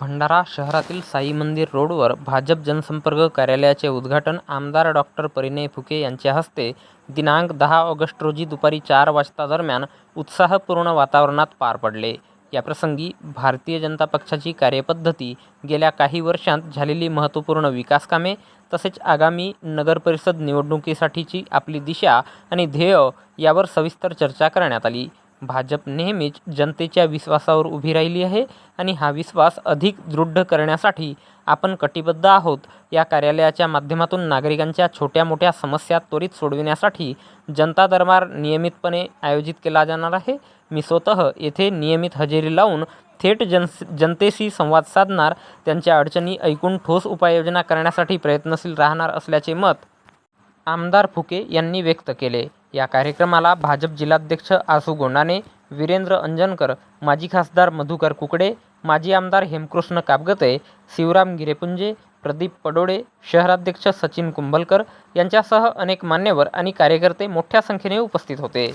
भंडारा शहरातील साई मंदिर रोडवर भाजप जनसंपर्क कार्यालयाचे उद्घाटन आमदार डॉक्टर परिणय फुके यांच्या हस्ते दिनांक दहा ऑगस्ट रोजी दुपारी चार वाजता दरम्यान उत्साहपूर्ण वातावरणात पार पडले. याप्रसंगी भारतीय जनता पक्षाची कार्यपद्धती, गेल्या काही वर्षांत झालेली महत्त्वपूर्ण विकासकामे तसेच आगामी नगरपरिषद निवडणुकीसाठीची आपली दिशा आणि ध्येय यावर सविस्तर चर्चा करण्यात आली. भाजप नेहमीच जनतेच्या विश्वासावर उभी राहिली आहे आणि हा विश्वास अधिक दृढ करण्यासाठी आपण कटिबद्ध आहोत. या कार्यालयाच्या माध्यमातून नागरिकांच्या छोट्या मोठ्या समस्या त्वरित सोडविण्यासाठी जनता दरबार नियमितपणे आयोजित केला जाणार आहे. मी स्वतः येथे नियमित हजेरी लावून थेट जनतेशी संवाद साधणार, त्यांच्या अडचणी ऐकून ठोस उपाययोजना करण्यासाठी प्रयत्नशील राहणार असल्याचे मत आमदार फुके यांनी व्यक्त केले. या कार्यक्रमाला भाजप जिल्हाध्यक्ष आसू गोंडाने, वीरेंद्र अंजनकर, माजी खासदार मधुकर कुकडे, माजी आमदार हेमकृष्ण कापगते, शिवराम गिरेपुंजे, प्रदीप पडोळे, शहराध्यक्ष सचिन कुंभलकर यांच्यासह अनेक मान्यवर आणि कार्यकर्ते मोठ्या संख्येने उपस्थित होते.